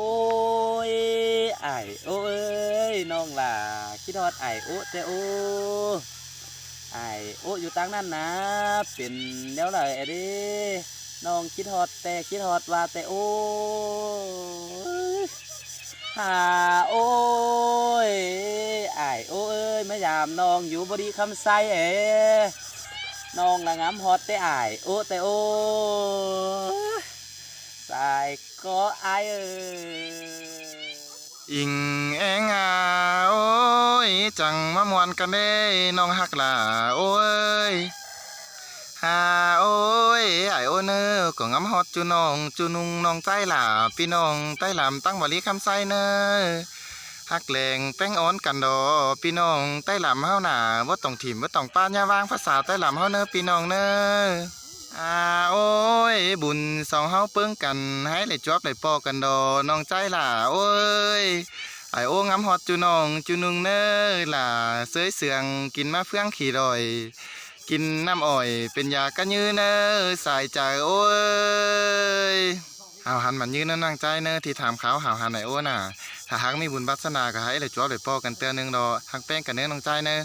อ้ยไอโอ้ยน้องล่ะคิดฮอดไอโอ้แต่โอ้ไอโอ้อยู่ตั้งนั่นนะ เป็นแล้วไรไอ้เดิน้องคิดฮอดแต่คิดฮอดว่าแต่โอ้หาโอ้ยไอายโอ้ยไมายามน้องอยู่บดีคำไซเอ๋น้องละงามฮอดแต่ไอโอ้แต่โอ้ย ก็อายเอออิงแองอาโอ้ยจังมามวนกันเด้น้องฮักล่าโอ้ยฮาโอ้ยไอโอเนอร์ก็งำฮอดจูน้องจูนุงน้องใจล่าพี่น้องใต้ลาตั้งบริคำไซเนอฮักแรงแป้งอ้อนกันดอพี่น้องใต้ลาเฮาหน่าว่าต้องถิ่มว่าต้องป้านยาวางภาษาใต้ลาเฮาเนอพี่น้องเนออาโอ้ย บุญสองเฮาเปิ้งกันให้เลยจวบเลยปอกันดอน้องใจล่ะโอ้ยไอโอ้งำฮอดจูน้องจูนุงเนอล่ะเสยเสืองกินมาเฟื่องขี่ดอย กินน้ำอ้อยเป็นยากันยืนเนอสายใจโอ้ยหาวหันมันยืนเนอนั่งใจเนอที่ถามเขาหาวหันไหนโอ้น่ะถ้าหากมีบุญบัสนาก็ให้เลยจวบเลยปอกันเตือนหนึงดอหักแป้งกันเนอน้องใจเนอ